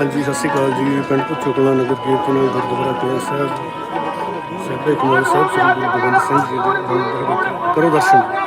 ਹਾਂਜੀ, ਸਤਿ ਸ਼੍ਰੀ ਅਕਾਲ ਜੀ। ਪਿੰਡ ਪੁੱਚੋਕਲਾ ਨਗਰ ਕੀਰਤਨ ਗੁਰਦੁਆਰਾ ਕੋਲ ਸਾਹਿਬ। ਸਾਡੇ ਕਮਲ ਸਾਹਿਬ, ਸ੍ਰੀ ਗੁਰੂ ਗੋਬਿੰਦ ਸਿੰਘ ਜੀ ਦੇ ਮੰਦਿਰ ਵਿੱਚ ਕਰੋ ਦਰਸ਼ਨ।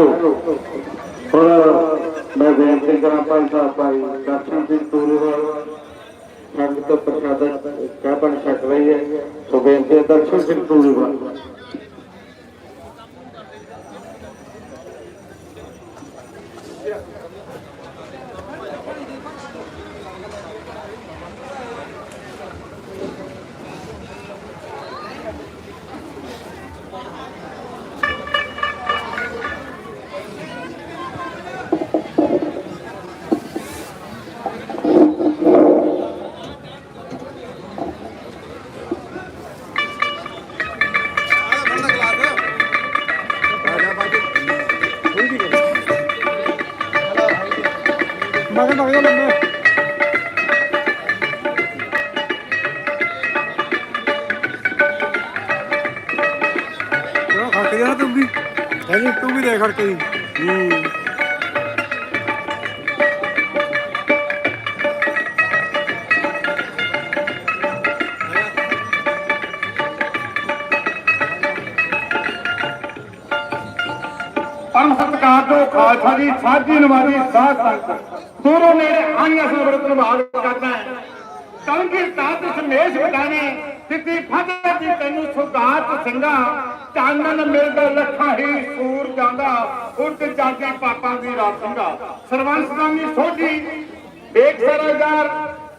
ਆਜੋ ਪਰ ਮੈਂ ਬੇਨਤੀ ਕਰਾਂ ਭਾਈ ਸਾਹਿਬ ਭਾਈ ਦਰਸ਼ਨ ਸਿੰਘ ਤੋਰੇ ਵਾਲ ਨਾਲ ਤੋਂ ਪ੍ਰਸ਼ਾਦ ਕਹਿ ਬਣ ਸਕ ਰਹੀ ਹੈ ਸੋ ਬੇਨਤੀ ਦਰਸ਼ਨ ਮਗਰ ਮਗਰ ਲੰਮੇ ਖੜਕ ਜਾ ਤੂੰ ਵੀ ਹਾਂਜੀ ਤੂੰ ਵੀ ਦੇ ਖੜਕ ਜੀ ਹੂੰ ਪਰਮ ਸਤਿਕਾਰ ਤੋਂ ਖਾਲਸਾ ਦੀ ਸਾਜੀ ਨਵਾਜੀ ਸਾਧ ਸੰਗਤ। ਸਰਬਤ ਨਿਭਾਗ ਕਰਦਾ ਹੈ। ਕਲਗੀ ਤਾਤ ਸਮੇਸ਼ ਬਟਾਨੇ ਸਿੱਧੀ ਫਤਿਹ ਦੀ ਤੈਨੂੰ ਸੁਗਾਤ ਸਿੰਘਾ ਚਾਨਣ ਮਿਲਦਾ ਲੱਖਾਂ ਹੀ ਸੂਰ ਜਾਂਦਾ ਉੱਡ ਜਾਂਦੀ ਪਾਪਾਂ ਦੀ ਰਾਤ ਸਿੰਘਾ। ਸਰਵੰਸ ਨਾਮੀ ਸੋਢੀ ਵੇਖ ਸਰਦਾਰ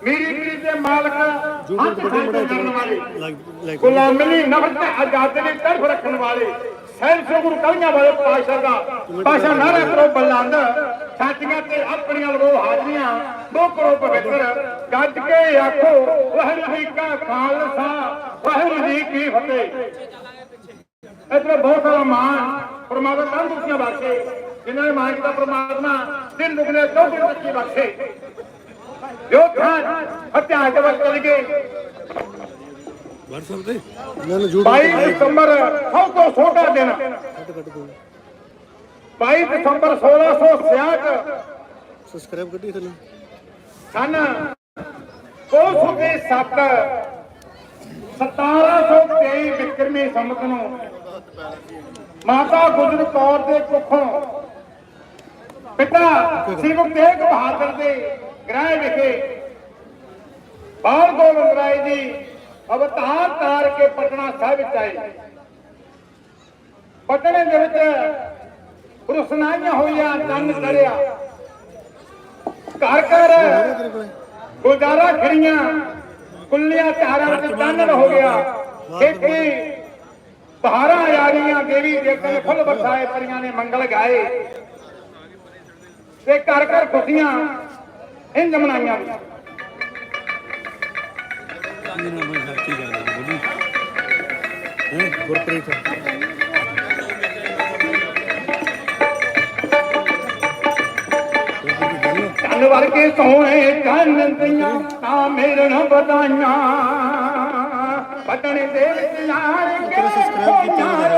ਮੇਰੀ ਪੀਰੀ ਦੇ ਮਾਲਕ ਹੱਥ ਖੜੇ ਕਰਨ ਵਾਲੇ ਗੁਲਾਮੀ ਨਫ਼ਰਤ ਤੇ ਆਜ਼ਾਦੀ ਦੀ ਤਰਫ ਰੱਖਣ ਵਾਲੇ ਸਹਿਬ ਸ੍ਰੀ ਗੁਰੂ ਕਲਗੀਆਂ ਵਾਲੇ ਪਾਸ਼ਾ ਦਾ ਪਾਸ਼ਾ ਨਾਰਾ ਕਰੋ ਬਲੰਦ। ਸਾਥੀਆਂ ਤੇ ਆਪਣੀਆਂ ਲਵੋ ਹਾਜ਼ਰੀਆਂ। ਦੋ ਕਰੋ ਪਵਿੱਤਰ। ਗੱਜ ਕੇ ਆਖੋ ਵਾਹਿਗੁਰੂ ਜੀ ਕਾ ਖਾਲਸਾ ਵਾਹਿਗੁਰੂ ਜੀ ਕੀ ਫਤਿਹ। ਇਧਰ ਬਹੁਤ ਸਾਰਾ ਮਾਣ ਪਰਮਾਤਮਾ ਤੰਦਰੁਸਤੀਆਂ ਬਖਸ਼ੇ। ਜਿਨ੍ਹਾਂ ਨੇ ਮਾਣ ਕੀਤਾ ਪਰਮਾਤਮਾ ਦਿਨ ਦੁਗਨੇ ਚੌਗੁਣੇ ਤੱਕੀ ਬਖਸ਼ੇ। ਜੋ ਖਾਨ ਹੱਤਿਆ ਕੇ ਵਕਤ ਚਲੇ ਗਏ। WhatsApp ਤੇ? ਇਹਨਾਂ ਨੂੰ ਜੂੜ 22 ਦਸੰਬਰ ਸਭ ਤੋਂ ਛੋਟਾ ਦਿਨ। ਦੋ 22 ਦਸੰਬਰ 1666 ਸਬਸਕ੍ਰਾਈਬ ਕੱਢੀ ਥੱਲੇ। ਸਨ ਕੋਸ ਦੇ 7 1723 ਵਿਕਰਮੀ ਸੰਮਤ ਨੂੰ ਮਾਤਾ ਗੁਜਰ ਕੌਰ ਦੇ ਕੁੱਖੋਂ ਪਿਤਾ ਸ੍ਰੀ ਗੁਰੂ ਤੇਗ ਬਹਾਦਰ ਦੇ ਗ੍ਰਹਿ ਵਿਖੇ ਬਾਲ ਗੋਬਿੰਦ ਰਾਏ ਜੀ ਅਵਤਾਰ ਤਾਰ ਕੇ ਪਟਨਾ ਸਾਹਿਬ ਵਿੱਚ ਆਏ। ਪਟਨੇ ਦੇ ਵਿੱਚ ਰੁਸਨਾਈਆਂ ਹੋਈਆਂ ਚੰਨ ਚੜਿਆ ਘਰ ਘਰ ਗੁਜ਼ਾਰਾ ਖੜੀਆਂ, ਕੁੱਲੀਆਂ ਤਿਹਾਰਾਂ ਵਿੱਚ ਚਾਨਣ ਹੋ ਗਿਆ। ਖੇਤੀ ਬਹਾਰਾਂ ਆ ਰਹੀਆਂ ਦੇਵੀ ਦੇਵਤੇ ਨੇ ਫੁੱਲ ਬਰਸਾਏ ਪਰੀਆਂ ਨੇ ਮੰਗਲ ਗਾਏ। ਤੇ ਘਰ ਘਰ ਖੁਸ਼ੀਆਂ, ਇੰਜ ਮਨਾਈਆਂ। ਗੁਰਪ੍ਰੀਤ। ਕੰਨ ਵਰਗੇ ਸੋਹਣੇ ਕੰਨ ਦੀਆਂ ਤਾਂ ਮੇਰਨ ਬਦਾਈਆਂ ਪਟਣੇ ਦੇ ਵਿੱਚ ਯਾਰ ਕੇ subscribe ਕੀਤਾ ਹੈ।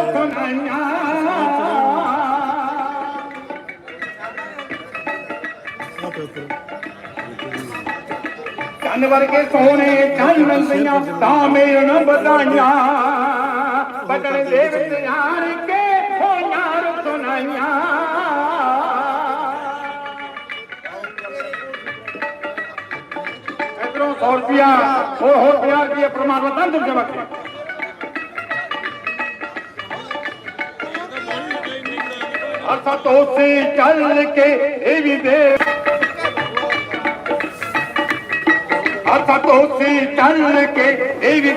ਕੰਨ ਵਰਗੇ ਸੋਹਣੇ ਕੰਨ ਦੀਆਂ ਤਾਂ ਮੇਰਨ ਬਦਾਈਆਂ ਪਟਣੇ ਦੇ ਵਿੱਚ ਯਾਰ ਕੇ ਹੋਈਆਂ ਸੁਣਾਈਆਂ। پر اس توسين ਚੱਲ اسان ਇਹ ਵੀ